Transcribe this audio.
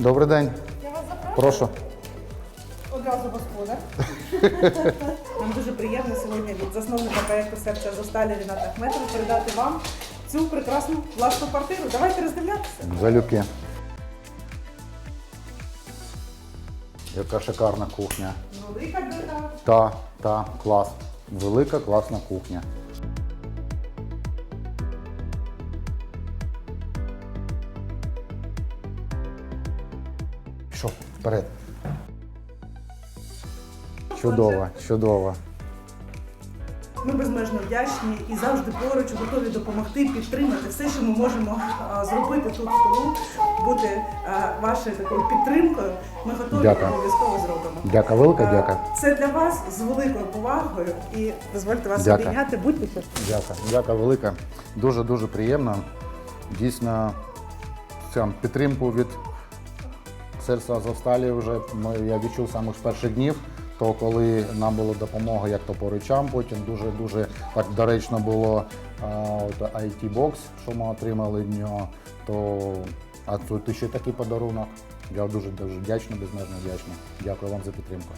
Добрий день. Я вас запрошую. Прошу. Одразу господар. Нам дуже приємно сьогодні від засновника проєкту Серця Зосталі Ріната Ахметова передати вам цю прекрасну власну квартиру. Давайте роздивлятися. Залюбки. Яка шикарна кухня. Велика бюджета. Та, та, клас. Велика класна кухня. Пішов, вперед. Чудово, чудово. Ми безмежно вдячні і завжди поруч готові допомогти, підтримати все, що ми можемо а, зробити тут в тилу, бути а, вашою такою підтримкою. Ми готові Дякую. обов'язково зробимо. Дяка велика, А, дяка. Це для вас з великою повагою і дозвольте вас обійняти. Будьте щасливі. Дяка, дяка велика. Дуже дуже приємно. Дійсно, цю підтримку від серця Азовсталі вже ми, я відчув самих перших днів. То коли нам була допомога як то поручам, потім дуже дуже так доречно було IT бокс, що ми отримали від нього. То а тут ще такий подарунок. Я дуже дуже вдячний, безмежно вдячний. Дякую вам за підтримку.